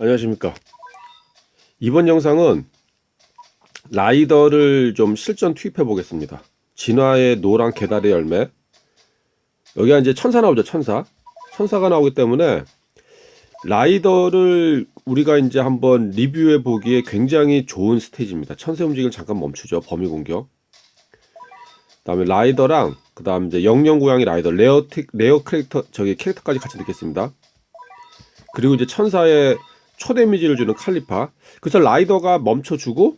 안녕하십니까. 이번 영상은 라이더를 좀 실전 투입해 보겠습니다. 진화의 노란 계달의 열매. 여기가 이제 천사 나오죠, 천사. 천사가 나오기 때문에 라이더를 우리가 이제 한번 리뷰해 보기에 굉장히 좋은 스테이지입니다. 천세 움직임을 잠깐 멈추죠. 범위 공격. 그 다음에 라이더랑 그 다음 이제 영영 고양이 라이더 레어 틱 레어 캐릭터 저기 캐릭터까지 같이 넣겠습니다. 그리고 이제 천사의 초 데미지를 주는 칼리파. 그래서 라이더가 멈춰주고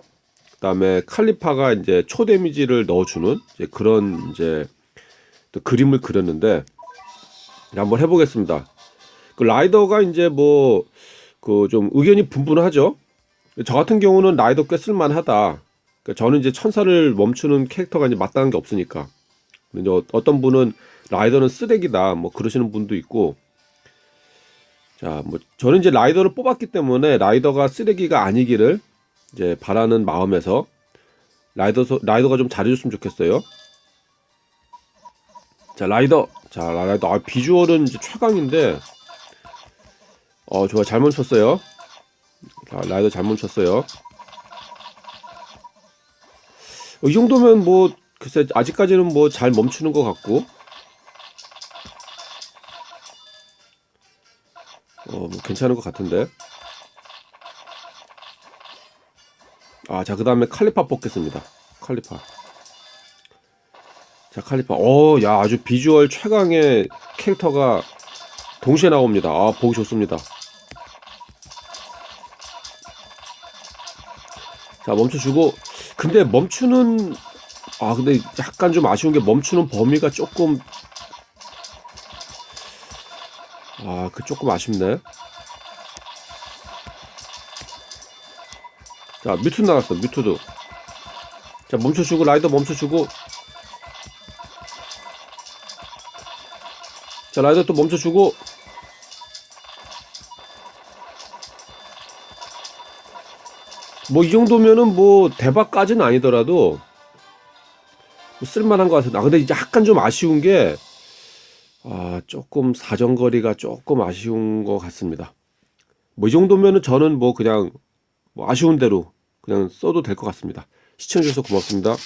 그다음에 칼리파가 이제 초 데미지를 넣어주는 이제 그런 이제 또 그림을 그렸는데 한번 해보겠습니다. 그 라이더가 이제 뭐 그 좀 의견이 분분하죠. 저 같은 경우는 라이더 꽤 쓸만하다. 그러니까 저는 이제 천사를 멈추는 캐릭터가 이제 마땅한 게 없으니까. 근데 어- 어떤 분은 라이더는 쓰레기다. 뭐 그러시는 분도 있고. 자, 뭐 저는 이제 라이더를 뽑았기 때문에 라이더가 쓰레기가 아니기를 이제 바라는 마음에서 라이더 라이더가 좀 잘해줬으면 좋겠어요. 자, 라이더. 자, 라이더. 아, 비주얼은 이제 최강인데. 어, 좋아. 잘 멈췄어요. 자, 라이더 잘 멈췄어요. 어, 이 정도면 뭐 글쎄 아직까지는 뭐 잘 멈추는 것 같고 어, 뭐 괜찮은 것 같은데. 아, 자, 그 다음에 칼리파 뽑겠습니다. 칼리파. 자, 칼리파. 어, 야, 아주 비주얼 최강의 캐릭터가 동시에 나옵니다. 아, 보기 좋습니다. 자, 멈춰주고. 근데 멈추는, 아, 근데 약간 좀 아쉬운 게 멈추는 범위가 조금, 아, 그 조금 아쉽네. 자, 뮤트 나갔어, 뮤트도. 자, 멈춰주고, 라이더 멈춰주고. 자, 라이더 또 멈춰주고. 뭐, 이 정도면은 뭐, 대박까지는 아니더라도, 뭐 쓸만한 것 같은데. 아, 근데 이제 약간 좀 아쉬운 게, 아, 조금 사정거리가 조금 아쉬운 것 같습니다. 뭐, 이 정도면은 저는 뭐, 그냥, 뭐 아쉬운 대로 그냥 써도 될 것 같습니다. 시청해주셔서 고맙습니다.